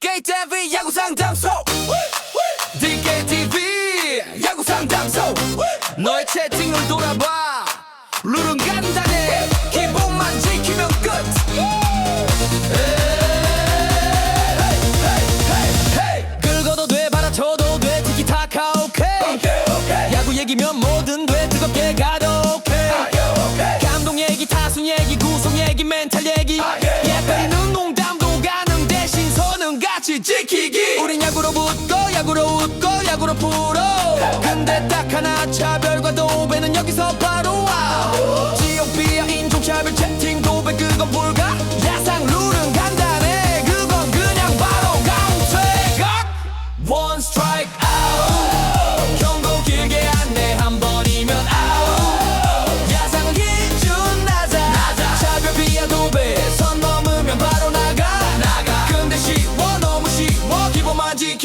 DKTV 야구 상담소. DKTV 야구 상담소. 너의 채팅을 돌아봐. 룰은 간단해. 기본만 지키면 끝. 긁어도 돼 받아쳐도 돼 티키타카 오케이. 야구 얘기면 뭐든 돼 뜨겁게 가도 오케이. 감동 얘기 타순 얘기 구속 얘기 멘탈 얘기. 예거 야구로 풀어. 근데 딱 하나 차별과 도배는 여기서 바로 와 지옥비야 인종차별 채팅 도배 그건 불가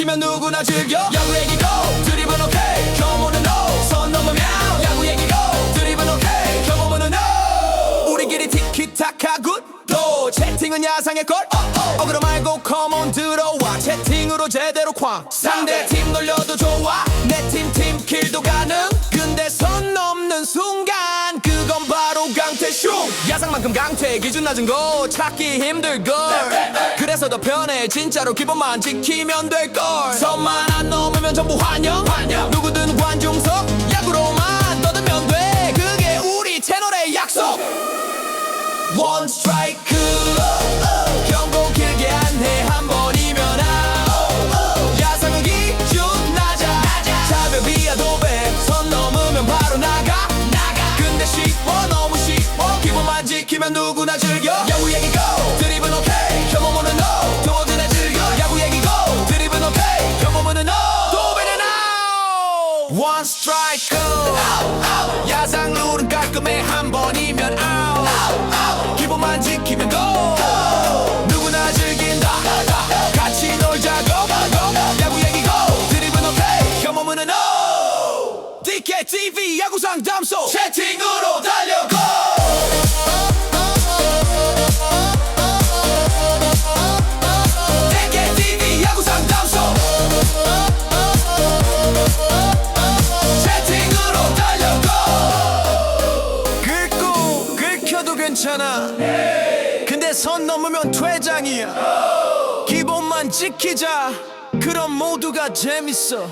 면 누구나 즐겨? 야구 얘기 고 드리블 오케이 경호는 no 선 넘으면 야구 얘기 고 드리블 오케이 경호는 no 우리끼리 티키타카 굿도. 채팅은 야상의 걸. 어그로 말고 컴온 들어와. 채팅으로 제대로 쾅. 상대 팀 놀려도 좋아. 내 팀 팀킬도 가능 강퇴쇼. 야상만큼 강퇴 기준 낮은 거 찾기 힘들걸. 그래서 더 편해 진짜로 기본만 지키면 될걸. 선만 안 넘으면 전부 환영. 누구든 관중석 야구로만 떠들면 돼. 그게 우리 채널의 약속. 원스 지키면 누구나 즐겨. 야구 얘기 고 드리블 오케이 경험은 no 도어들나 즐겨. 야구 얘기 고 드리블 오케이 경험은 no 도배는 out. 원 스트라이크 야상 룰은 깔끔해. 한 번이면 out. 기본만 지키면 go. 누구나 즐긴다. 같이 놀자고. 야구 얘기고 드리블 오케이 경험은 no DKTV 야구 상 담소. 채팅으로 달려 괜찮아. 근데 선 넘으면 퇴장이야. 기본만 지키자. 그럼 모두가 재밌어